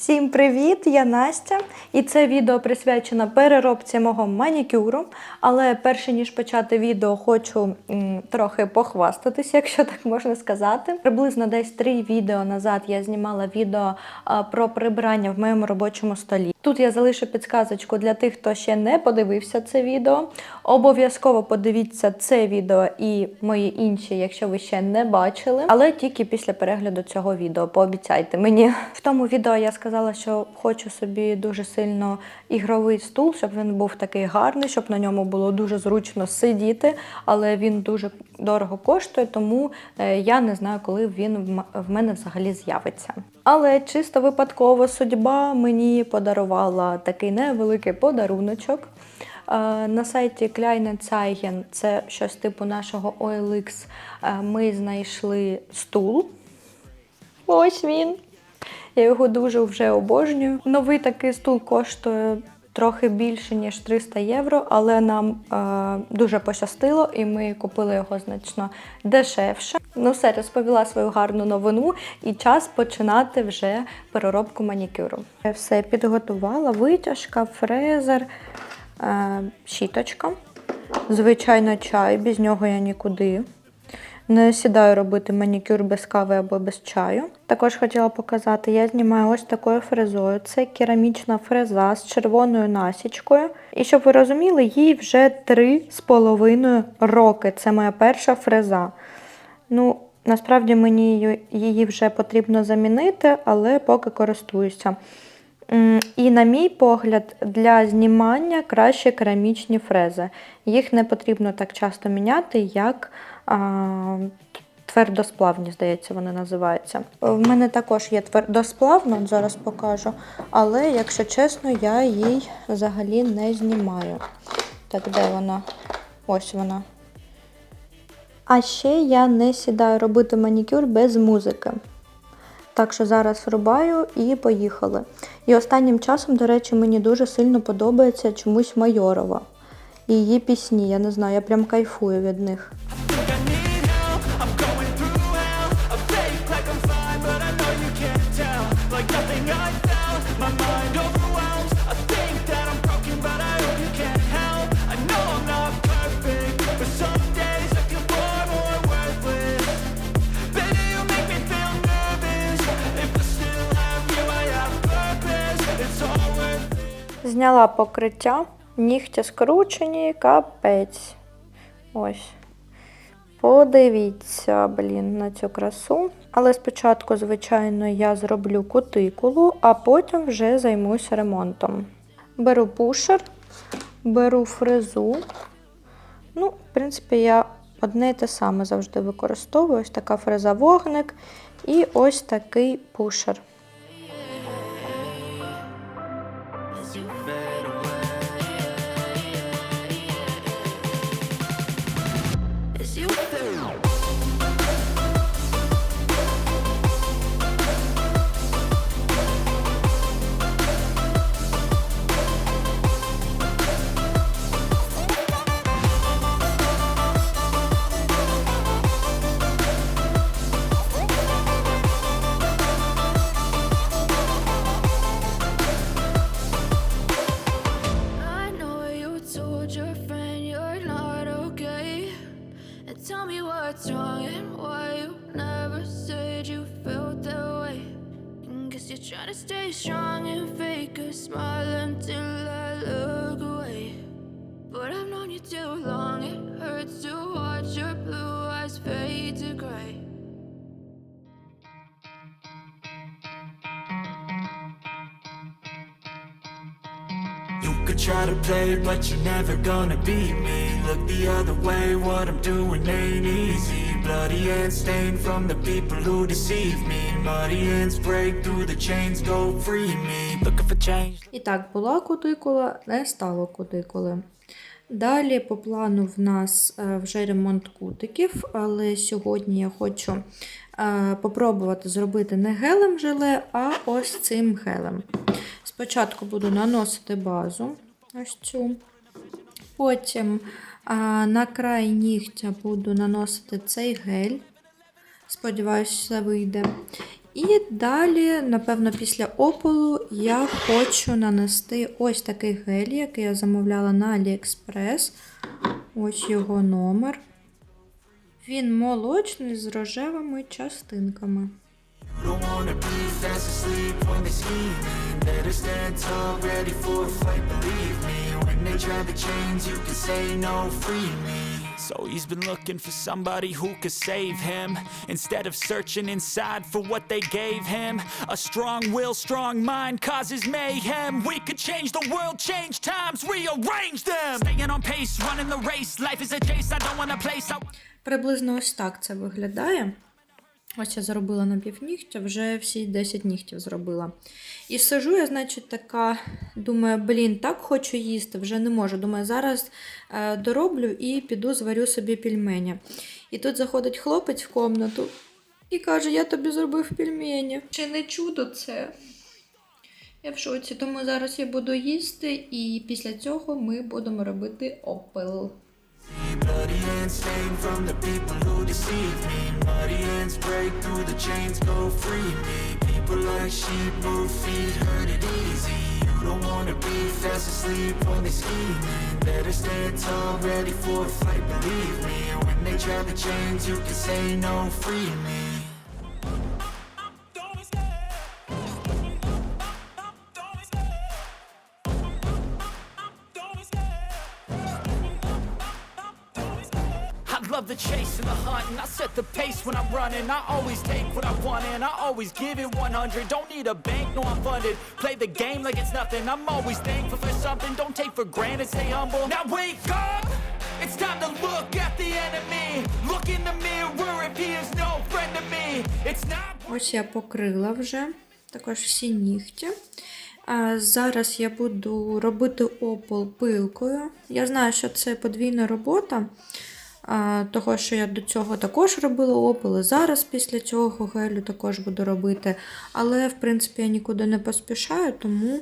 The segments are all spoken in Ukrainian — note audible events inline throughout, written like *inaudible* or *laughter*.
Всім привіт! Я Настя, і це відео присвячено переробці мого манікюру. Але перше ніж почати відео, хочу м, трохи похвастатися, якщо так можна сказати. Приблизно десь три відео назад я знімала відео а, про прибирання в моєму робочому столі. Тут я залишу підсказочку для тих, хто ще не подивився це відео. Обов'язково подивіться це відео і мої інші, якщо ви ще не бачили. Але тільки після перегляду цього відео, пообіцяйте мені. В тому відео я сказала, що хочу собі дуже сильно ігровий стул, щоб він був такий гарний, щоб на ньому було дуже зручно сидіти, але він дуже дорого коштує, тому е, я не знаю, коли він в мене взагалі з'явиться. Але чисто випадково судьба мені подарувала такий невеликий подаруночок. Е, На сайті Kleine Zeichen, це щось типу нашого OLX, е, ми знайшли стул. Ось він. Я його дуже вже обожнюю. Новий такий стул коштує трохи більше, ніж 300 євро, але нам е, дуже пощастило, і ми купили його значно дешевше. Ну все, розповіла свою гарну новину, і час починати вже переробку манікюру. Я все підготувала: витяжка, фрезер, е, щіточка. Звичайно, чай, без нього я нікуди. Не сідаю робити манікюр без кави або без чаю. Також хотіла показати, я знімаю ось такою фрезою. Це керамічна фреза з червоною насічкою. І щоб ви розуміли, їй вже три з половиною роки. Це моя перша фреза. Ну, насправді мені її- вже потрібно замінити, але поки користуюся. І, на мій погляд, для знімання краще керамічні фрези. Їх не потрібно так часто міняти, як твердосплавні, здається, вони називаються. В мене також є твердосплавна, зараз покажу, але, якщо чесно, я їй взагалі не знімаю. Так, де вона? Ось вона. А ще я не сідаю робити манікюр без музики. Так що зараз врубаю і поїхали. І останнім часом, до речі, мені дуже сильно подобається чомусь Майорова. І її пісні, я не знаю, я прям кайфую від них. Зняла покриття, нігті скручені, капець. Ось. Подивіться, блін, на цю красу. Але спочатку, звичайно, я зроблю кутикулу, а потім вже займусь ремонтом. Беру пушер, беру фрезу. Ну, в принципі, я одне і те саме завжди використовую. Ось така фреза вогник і ось такий пушер. You Trying to stay strong and fake a smile until I look away. But I've known you too long, it hurts to watch your blue eyes fade to gray. You could try to play, but you're never gonna beat me. Look the other way, what I'm doing ain't easy. Bloody hands stained from the people who deceive me. Muddy hands break through the chains, go free me. Looking for change. І так, була кутикула, не стало кутикули. Далі по плану в нас е, вже ремонт кутиків, але сьогодні я хочу е, попробувати зробити не гелем желе, а ось цим гелем. Спочатку буду наносити базу, ось цю. Потім е, на край нігтя буду наносити цей гель. Сподіваюся, все вийде. І далі, напевно, після опалу я хочу нанести ось такий гель, який я замовляла на AliExpress. Ось його номер. Він молочний з рожевими частинками. Don't wanna be fast asleep when they scheming Better stand tall, ready for a fight, believe me When they try to change, you can say no, free me So he's been looking for somebody who could save him Instead of searching inside for what they gave him A strong will, strong mind causes mayhem We could change the world, change times, rearrange them Staying on pace, running the race Life is a chase, I don't want a place I Приблизно ось так це виглядає. Ось я зробила на півнігтя, вже всі 10 нігтів зробила. І сижу, я, значить, така, думаю, блін, так хочу їсти, вже не можу. Думаю, зараз е, дороблю і піду зварю собі пельмені. І тут заходить хлопець в комнату і каже: Я тобі зробив пельмені. Чи не чудо це? Я в шоці, тому зараз я буду їсти, і після цього ми будемо робити опел. Bloody hands stained from the people who deceive me. Muddy hands break through the chains, go free me. People like sheep move feet, hurt it easy. You don't wanna be fast asleep when they scheming Better stand tall, ready for a fight, believe me. When they try the chains, you can say no, free me love the chase and the hunt, and I set the pace when I'm running. I always take what I want, and I always give it 100. Don't need a bank, no, I'm funded. Play the game like it's nothing. I'm always thankful for something. Don't take for granted, stay humble. Now wake up! It's time to look at the enemy. Look in the mirror if he is no friend to me. It's not. Ось я покрила вже також всі нігті. А зараз я буду робити опол пилкою. Я знаю, що це подвійна робота, того, що я до цього також робила опил, і зараз після цього гелю також буду робити. Але, в принципі, я нікуди не поспішаю, тому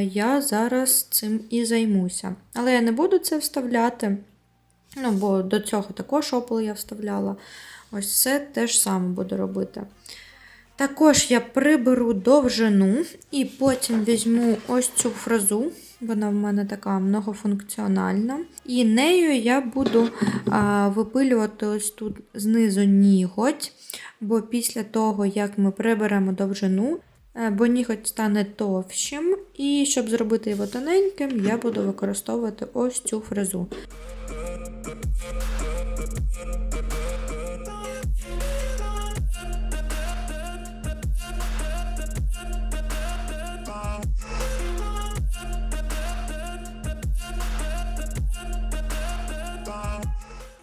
я зараз цим і займуся. Але я не буду це вставляти. Ну, бо до цього також опил я вставляла. Ось це теж саме буду робити. Також я приберу довжину і потім візьму ось цю фразу. Вона в мене така многофункціональна. І нею я буду а, випилювати ось тут знизу ніготь, бо після того, як ми приберемо довжину, е, бо ніготь стане товщим, і щоб зробити його тоненьким, я буду використовувати ось цю фразу.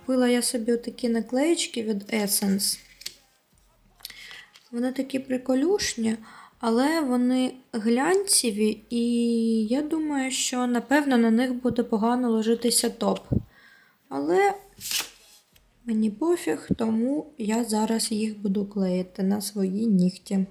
Купила я собі такі наклеїчки від Essence. Вони такі приколюшні, але вони глянцеві, і я думаю, що напевно на них буде погано ложитися топ. Але мені пофіг, тому я зараз їх буду клеїти на свої нігті.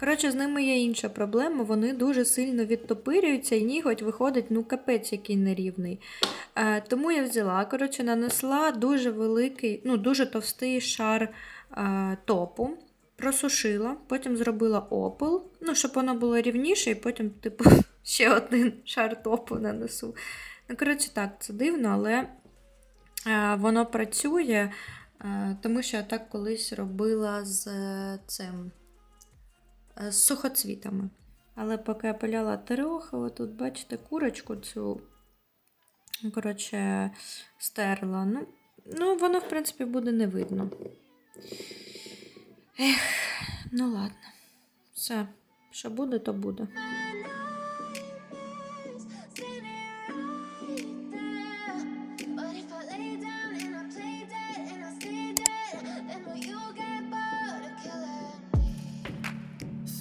Коротше, з ними є інша проблема. Вони дуже сильно відтопирюються, і ніготь виходить, ну, капець, який нерівний. Е, тому я взяла, коротше, нанесла дуже великий, ну, дуже товстий шар е, топу, просушила, потім зробила опил, ну, щоб воно було рівніше, і потім, типу, *laughs* ще один шар топу нанесу. Ну, коротше, так, це дивно, але е, воно працює, тому що я так колись робила з е, цим е, з сухоцвітами. Але поки я пиляла терехову, тут, бачите, курочку цю, коротше, стерла. Ну, ну, воно, в принципі, буде не видно. Ех, ну ладно. Все, що буде, то буде.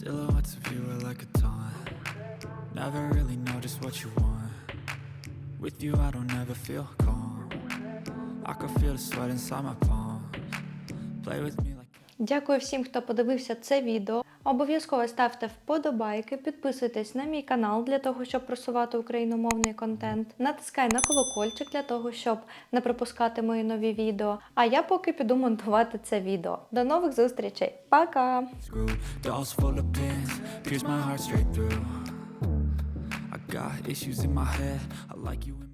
Silhouettes of you are like a taunt. Never really know just what you want. With you, I don't ever feel calm. I can feel the sweat inside my palms. Play with me like. Дякую всім, хто подивився це відео. Обов'язково ставте вподобайки, підписуйтесь на мій канал для того, щоб просувати україномовний контент. Натискай на колокольчик для того, щоб не пропускати мої нові відео. А я поки піду монтувати це відео. До нових зустрічей. Пока! got issues in my head. I like you